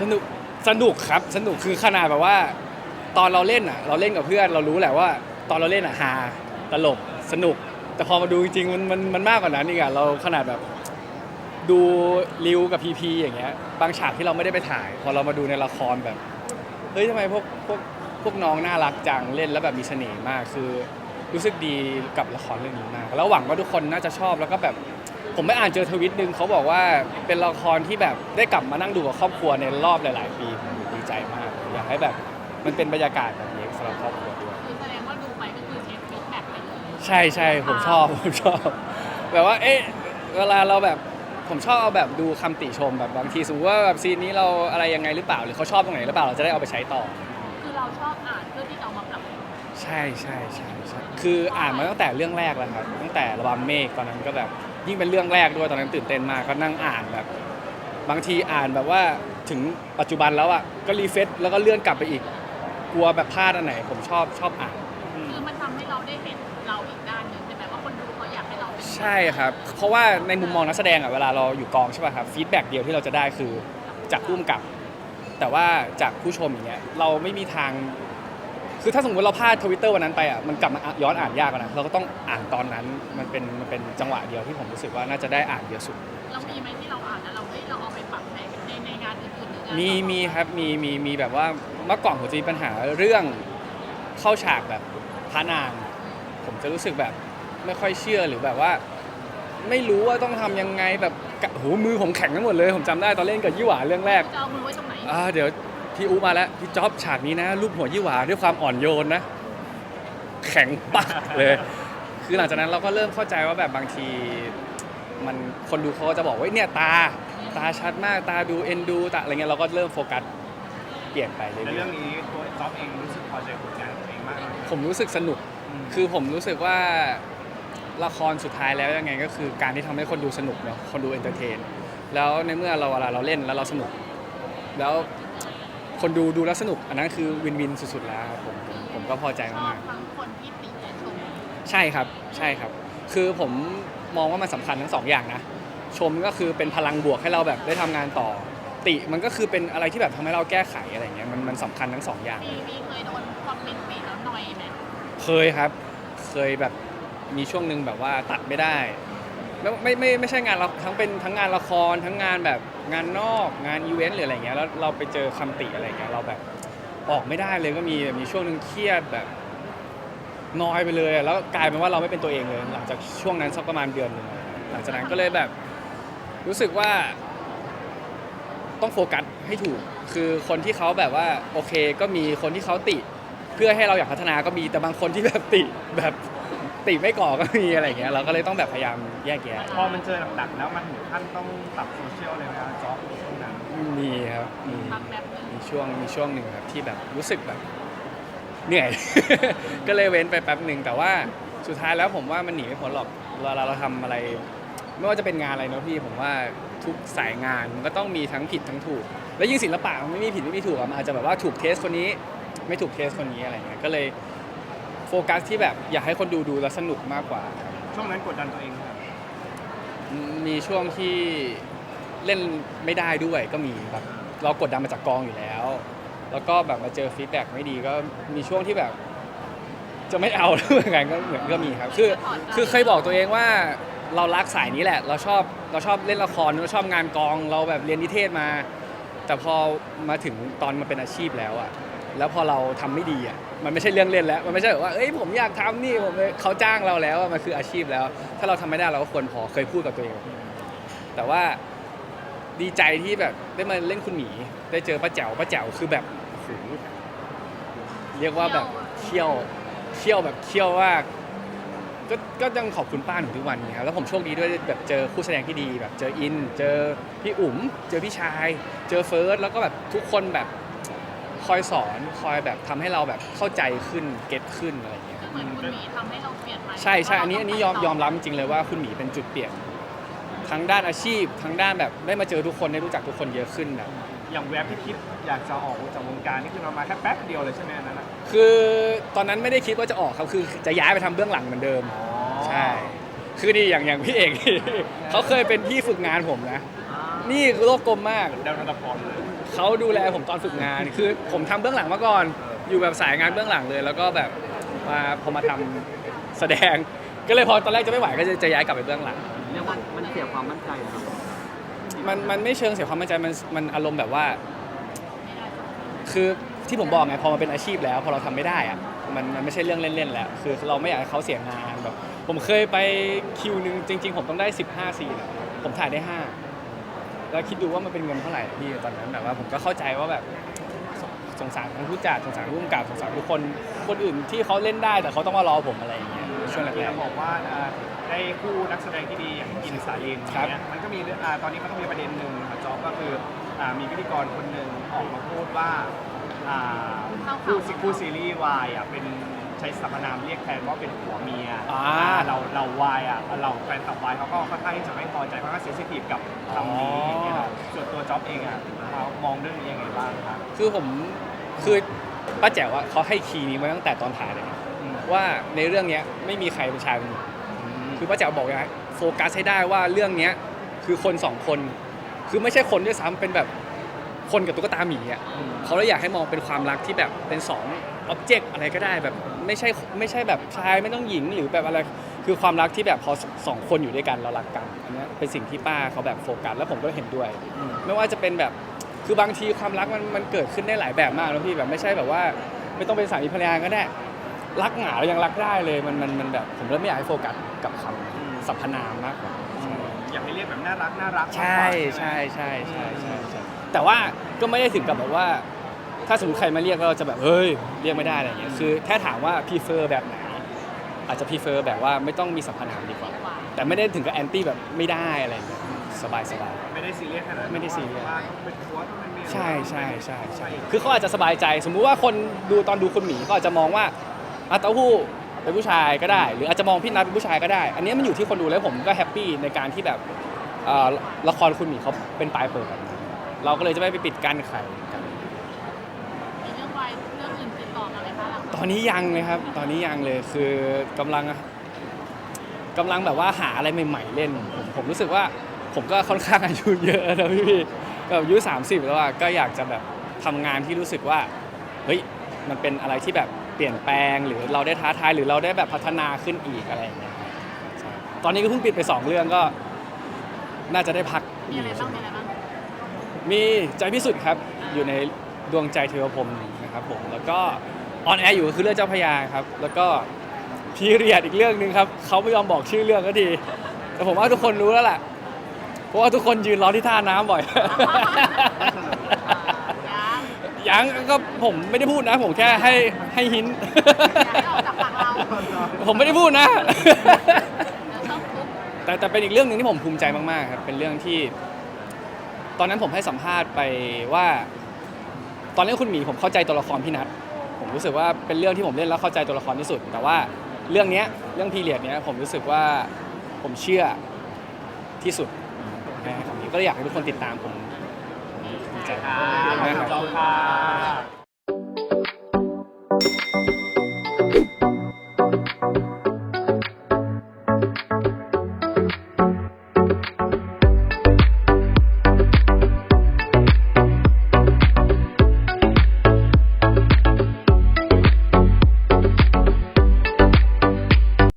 สนุกสนุกครับสนุกคือขนาดแบบว่า ตอนเราเล่นอะ เราเล่นกับเพื่อนเรารู้แหละว่า ตอนเราเล่นอะฮาตลกสนุก แต่พอมาดูจริงๆมันมันมันมากกว่านั้นอีกอะเราขนาดแบบ ดูริวกับพีพีอย่างเงี้ย บางฉากที่เราไม่ได้ไปถ่าย พอเรามาดูในละครแบบเฮ้ยทำไมพวกพวกพวกน้องน่ารักจังเล่นแล้วแบบมีเสน่ห์มากคือ รู้สึกดีกับละครเรื่องนี้มากแล้วหวังว่าทุกคนน่าจะชอบแล้วก็แบบ ผมไปอ่านเจอทวิตหนึ่งเขาบอกว่าเป็นละครที่แบบได้กลับมานั่งดูกับครอบครัวในรอบหลาย ๆ ปีผมดีใจมากอยากให้แบบมันเป็นบรรยากาศแบบนี้สำหรับครอบครัวด้วยคือแสดงว่าดูไปก็คือเช็คฟีดแบ็กไปเลยใช่ใช่ผมชอบผมชอบ แบบว่าเอ๊ะเวลาเราแบบผมชอบเอาแบบดูคำติชมแบบบางทีสมมติว่าแบบซีนนี้เราอะไรยังไงหรือเปล่า หรือเขาชอบตรงไหนหรือเปล่าเราจะได้เอาไปใช้ต่อ คือเราชอบอ่านเพื่อที่จะเอามาปรับใช่ใช่ใช่ใช่คืออ่านมาตั้งแต่เรื่องแรกแล้วครับตั้งแต่ระบำเมฆตอนนั้นก็แบบ ยิ่งเป็นเรื่องแรกด้วยตอนนั้นตื่นเต้นมากก็นั่งอ่านแบบ บางทีอ่านแบบว่าถึงปัจจุบันแล้วอะก็รีเฟซแล้วก็เลื่อนกลับไปอีก กลัวแบบพลาดอันไหน ผมชอบชอบอ่าน คือมันทำให้เราได้เห็นเราอีกด้านหนึ่งใช่ไหมว่าคนดูเขาอยากให้เราเป็นใช่ครับ เพราะว่าในมุมมองนักแสดงอะเวลาเราอยู่กองใช่ป่ะครับฟีดแบ็กเดียวที่เราจะได้คือจากผู้กำกับ แต่ว่าจากผู้ชมอย่างเงี้ยเราไม่มีทาง คือถ้าสมมติเราพลาดทวิตเตอร์วันนั้นไปอะมันกลับมาย้อนอ่านยากอะนะเราก็ต้องอ่านตอนนั้นมันเป็นมันเป็นจังหวะเดียวที่ผมรู้สึกว่าน่าจะได้อ่านเยอะสุด เรามีไหมที่เราอ่านแล้วเราเฮ้ยเราเอาไปปรับในในในงานอื่นๆหรืองานมีต่อๆมีครับมีมีมีแบบว่าเมื่อก่อนผมจะมีปัญหาเรื่องเข้าฉากแบบพระนาง ผมจะรู้สึกแบบไม่ค่อยเชื่อหรือแบบว่า ไม่รู้ว่าต้องทำยังไงแบบกะโหมือผมแข็งทั้งหมดเลย ผมจำได้ตอนเล่นกับยี่หวาเรื่องแรก จะเอามือไว้ตรงไหน อ่าเดี๋ยว พี่อูมาแล้วพี่จ๊อบฉากนี้นะรูปหัวยี่หวาด้วยความอ่อนโยนนะ แข็งปักเลย คือหลังจากนั้นเราก็เริ่มเข้าใจว่าแบบบางที มันคนดูเขาก็จะบอกว่าเนี่ยตา ตาชัดมากตาดูเอ็นดูตาอะไรเงี้ยเราก็เริ่มโฟกัสเปลี่ยนไปเรื่ในอยเรื่องนี้ตัวจ๊อบเองรู้สึกพอใจผลงานของตัวเองมากเลยๆผมรู้สึกสนุก คือผมรู้สึกว่าละครสุดท้ายแล้วยังไงก็คือการที่ทำให้คนดูสนุกเนาะคนดูเอนเตอร์เทน แล้วในเมื่อเราเวลาเราเล่นแล้วเราสนุก แล้ว คนดูดูแล้วสนุก อันนั้นคือวินวินสุดๆแล้วครับผมผมผมก็พอใจชอบมากทั้งคนที่ติและชมๆใช่ครับใช่ครับ คือผมมองว่ามันสำคัญทั้งสองอย่างนะ ชมก็คือเป็นพลังบวกให้เราแบบได้ทำงานต่อ ติมันก็คือเป็นอะไรที่แบบทำให้เราแก้ไขอะไรเงี้ยมันมันสำคัญทั้งสองอย่าง มีมีเคยโดนคอมเมนต์ติแล้วหน่อยไหมเคยครับ เคยแบบมีช่วงหนึ่งแบบว่าตัดไม่ได้ ไม่ไม่ไม่ใช่งานเราทั้งเป็นทั้งงานละครทั้งงานแบบงานนอกงานอีเวนต์หรืออะไรเงี้ยแล้วเราไปเจอคำติอะไรเงี้ยเราแบบออกไม่ได้เลยก็มีมีช่วงหนึ่งเครียดแบบนอยไปเลยอะแล้วกลายเป็นว่าเราไม่เป็นตัวเองเลย หลังจากช่วงนั้นสักประมาณเดือนหนึงหลังจากนั้นก็เลยแบบรู้สึกว่า ต้องโฟกัสให้ถูก คือคนที่เขาแบบว่าโอเคก็มีคนที่เขาติ เพื่อให้เราอยากพัฒนาก็มีแต่บางคนที่แบบติแบบ ติไม่ก่อก็มีอะไรอย่างเงี้ยเราก็เลยต้องแบบพยายามแยกแยะพอมันเจอหนักๆแล้วมันถึงขั้นต้องปรับโซเชียลเลยไหมครับจ๊อบในช่วงนั้นมีครับมีพักแบบหนึง มีช่วงมีช่วงหนึ่งครับที่แบบรู้สึกแบบเหนื่อย ก็เลยเว้นไปแป๊บหนึ่งแต่ว่าสุดท้ายแล้วผมว่ามันหนีไม่พ้นหรอกเวลาเราทำอะไร ไม่ว่าจะเป็นงานอะไรเนอะพี่ผมว่าทุกสายงานมันก็ต้องมีทั้งผิดทั้งถูก แล้วยิ่งศิลปะมันไม่มีผิดไม่มีถูกอะมันอาจจะแบบว่าถูกเทสคนนี้ ไม่ถูกเทสคนนี้อะไรเงี้ยก็เลย โฟกัสที่แบบอยากให้คนดูดูแล้วสนุกมากกว่าช่วงนั้นกดดันตัวเองครับมีช่วงที่เล่นไม่ได้ด้วยก็มีแบบเรากดดันมาจากกองอยู่แล้ว แล้วก็แบบมาเจอฟีดแบ็กไม่ดีก็มีช่วงที่แบบ จะไม่เอาเหมือนกันก็เหมือนก็มีครับ คือคือเคยบอกตัวเองว่าเรารักสายนี้แหละ เราชอบเราชอบเล่นละครเราชอบงานกองเราแบบเรียนนิเทศมา แต่พอมาถึงตอนมาเป็นอาชีพแล้วอะแล้วพอเราทำไม่ดีอะ มันไม่ใช่เรื่องเล่นแล้ว มันไม่ใช่แบบว่าเอ้ยผมอยากทำนี่ผมเขาจ้างเราแล้วมันคืออาชีพแล้ว ถ้าเราทำไม่ได้เราก็ควรพอเคยพูดกับตัวเอง แต่ว่าดีใจที่แบบได้มาเล่นคุณหมีได้เจอป้าแจ๋วป้าแจ๋วคือแบบโหเรียกว่าแบบเคี่ยวเคี่ยวแบบเคี่ยวว่าก็ก็ยังขอบคุณป้าถึงทุกวันนี้ครับแล้วผมโชคดีด้วยแบบเจอคู่แสดงที่ดีแบบเจออิน เจอพี่อุ๋ม เจอพี่ชาย เจอเฟิร์สแล้วก็แบบทุกคนแบบ คอยสอนคอยแบบทำให้เราแบบเข้าใจขึ้นเก็ตขึ้นอะไรอย่างเงี้ยคือเหมือนคุณหมีทำให้เราเปลี่ยนไปใช่ใช่อันนี้อันนี้ยอมยอมรับจริงเลยว่าคุณหมีเป็นจุดเปลี่ยนทั้งด้านอาชีพทั้งด้านแบบได้มาเจอทุกคนได้รู้จักทุกคนเยอะขึ้นแบบอย่างแวบที่คิดอยากจะออกจากวงการนี่คือเรามาแค่แป๊บเดียวเลยใช่ไหมอันนั้นอะคือตอนนั้นไม่ได้คิดว่าจะออกครับคือจะย้ายไปทำเบื้องหลังเหมือนเดิม ใช่ คือดีอย่างอย่างพี่เอกเขาเคยเป็นพี่ฝึกงานผมนะ นี่คือโลกกลมมาก ดาวนันทพรเลย เขาดูแลผมตอนฝึกงาน คือผมทำเบื้องหลังมาก่อน อยู่แบบสายงานเบื้องหลังเลย แล้วก็แบบมาพอมาทำแสดง ก็เลยพอตอนแรกจะไม่ไหวก็จะจะย้ายกลับไปเบื้องหลัง เรียกว่ามันเสียความมั่นใจนะครับมันมันไม่เชิงเสียความมั่นใจมันมันอารมณ์แบบว่า คือที่ผมบอกไงพอมาเป็นอาชีพแล้ว พอเราทำไม่ได้อะมันมันไม่ใช่เรื่องเล่นๆแล้วคือเราไม่อยากให้เขาเสียงานแบบ ผมเคยไปคิวหนึ่งจริง ๆ ผมต้องได้ 15ซีนอะผมถ่ายได้ 5 แล้วคิดดูว่ามันเป็นเงินเท่าไหร่พี่ตอนนั้นแบบว่าผมก็เข้าใจว่าแบบสงสงสารทั้งผู้จัดสงสารผู้กำกับสงสารทุกคนคนอื่นที่เขาเล่นได้แต่เขาต้องมารอผมอะไรอย่างเงี้ยช่วงแรที่กเราบอกว่าอ่าได้คู่นักแสดงที่ดีอย่างกินสาลินครับ เนี่ยมันก็มีเรื่องอ่าตอนนี้มันก็มีประเด็นหนึ่งค่ะจอบก็คืออ่ามีพิธีกรคนหนึ่งออกมาพูดว่า อ่าคู่ซีคู่ซีรีส์วายอะเป็นใช้สรรพนามเรียกแทนว่าเป็นผัวเมียอ่า เราเราวายอะเราแฟนคลับวายเขาก็ค่อนข้างที่จะไม่พอใจค่อนข้างเซนซิทีฟกับคำนี้อย่างเงี้ยครับส่วนตัวจ๊อบเองอะเรามองเรื่องนี้ยังไงบ้างครับๆคือผมคือป้าแจ๋วอะเขาให้คีย์นี้มาตั้งแต่ตอนถ่ายเลยนะอืมว่าในเรื่องเนี้ยไม่มีใครเป็นชายเป็นหญิงคือป้าแจ๋วบอกว่าโฟกัสให้ได้ว่าเรื่องเนี้ยคือคนสองคน คือไม่ใช่คนด้วยซ้ำเป็นแบบ คนกับตุ๊กตาหมีอะเขาเลยอยากให้มองเป็นความรักที่แบบเป็นสองอ็อบเจกต์อะไรก็ได้แบบไม่ใช่ไม่ใช่แบบชายไม่ต้องหญิงหรือแบบอะไรคือความรักที่แบบพอสองคนอยู่ด้วยกันเรารักกันอันเนี้ยเป็นสิ่งที่ป้าเขาแบบโฟกัสแล้วผมก็เห็นด้วย ไม่ว่าจะเป็นแบบคือบางทีความรักมันมันเกิดขึ้นได้หลายแบบมากนะพี่แบบไม่ใช่แบบว่า ไม่ต้องเป็นสามีภรรยาก็ได้รักหงาเรายังรักได้เลยมันมันมันแบบผมเริ่มไม่อยากให้โฟกัสกับคำสรรพนามมากกว่า อยากให้เรียกแบบน่ารักน่ารักใช่ใช่ใช่ใช่ใช่ใช่แต่ว่าก็ไม่ได้ถึงกับแบบว่า ถ้าสมมติใครมาเรียกเราจะแบบเฮ้ยเรียกไม่ได้อะไรอย่างเงี้ยคือแค่ถามว่าพีเฟอร์แบบไหน อาจจะพีเฟอร์แบบว่าไม่ต้องมีสัมพันธ์หามดีกว่า แต่ไม่ได้ถึงกับแอนตี้แบบไม่ได้อะไรอย่างเงี้ยสบายสบาย ไม่ได้ซีเรียสขนาดนั้นไม่ได้ซีเรียส ว่าต้องเป็นผัวต้องเป็นเมียใช่ใช่ใช่ใช่คือเขาอาจจะสบายใจ สมมุติว่าคนดูตอนดูคุณหมีเขาอาจจะมองว่าอาเต้าหู้ เป็นผู้ชายก็ได้ หรืออาจจะมองพี่นัทเป็นผู้ชายก็ได้ อันนี้มันอยู่ที่คนดูแล้วผมก็แฮปปี้ในการที่แบบเอ่อละครคุณหมีเขาเป็นปลายเปิดแบบนั้นเราก็เลยจะไม่ไปปิดกั้นใครกันมีเรื่องวายเรื่องอื่นติดต่อมาไหมคะหลังตอนนี้ยังเลยครับ ตอนนี้ยังเลยคือกำลังกำลังแบบว่าหาอะไรใหม่ๆเล่น ผมผมรู้สึกว่าผมก็ค่อนข้างอายุเยอะนะพี่พี่แบบอายุ30 แล้วอะก็อยากจะแบบทำงานที่รู้สึกว่าเฮ้ยมันเป็นอะไรที่แบบ เปลี่ยนแปลงหรือเราได้ท้าทายหรือเราได้แบบพัฒนาขึ้นอีกอะไรอย่างเงี้ยใช่ตอนนี้ก็เพิ่งปิดไปสองเรื่องก็ น่าจะได้พักมีอีกอะไรบ้างมีอะไรบ้าง มีใจพิสุทธิ์ครับ อยู่ในดวงใจเทวพรหมนะครับผมแล้วก็ออนแอร์อยู่ก็คือเรื่องเจ้าพระยาครับ แล้วก็พีเรียดอีกเรื่องหนึ่งครับเขาไม่ยอมบอกชื่อเรื่องก็ดี แต่ผมว่าทุกคนรู้แล้วแหละเพราะว่าทุกคนยืนรอที่ท่าน้ำบ่อย ยังยังก็ผมไม่ได้พูดนะ ผมแค่ให้ให้หินอยากให้ออกจากปากเราผมไม่ได้พูดนะเดี๋ยวชอบคุกแต่แต่เป็นอีกเรื่องหนึ่งที่ผมภูมิใจมากๆครับเป็นเรื่องที่ ตอนนั้นผมให้สัมภาษณ์ไปว่า ตอนเล่นคุณหมีผมเข้าใจตัวละครพี่นัทผมรู้สึกว่าเป็นเรื่องที่ผมเล่นแล้วเข้าใจตัวละครที่สุด แต่ว่าเรื่องเนี้ยเรื่องพีเรียดเนี้ยผมรู้สึกว่าผมเชื่อที่สุดแค่คำนี้ก็เลยอยากให้ทุกคนติดตามผม ผมภูมิใจอ่าขอบคุณครับจอมค่ะ